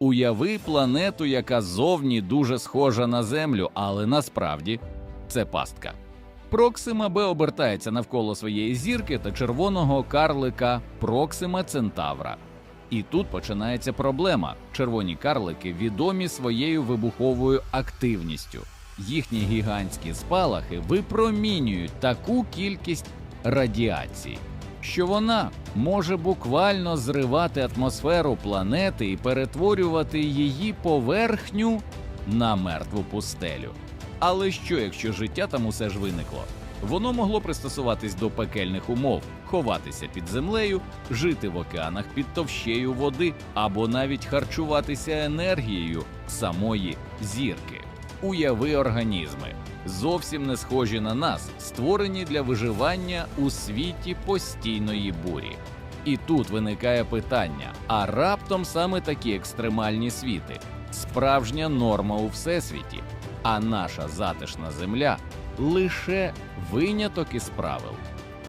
Уяви планету, яка зовні дуже схожа на Землю, але насправді це пастка. Проксима Б обертається навколо своєї зірки та червоного карлика Проксима Центавра. І тут починається проблема. Червоні карлики відомі своєю вибуховою активністю. Їхні гігантські спалахи випромінюють таку кількість радіації, що вона може буквально зривати атмосферу планети і перетворювати її поверхню на мертву пустелю. Але що, якщо життя там усе ж виникло? Воно могло пристосуватись до пекельних умов, ховатися під землею, жити в океанах під товщею води або навіть харчуватися енергією самої зірки. Уяви організми, зовсім не схожі на нас, створені для виживання у світі постійної бурі. І тут виникає питання: а раптом саме такі екстремальні світи справжня норма у всесвіті, а наша затишна земля лише виняток із правил.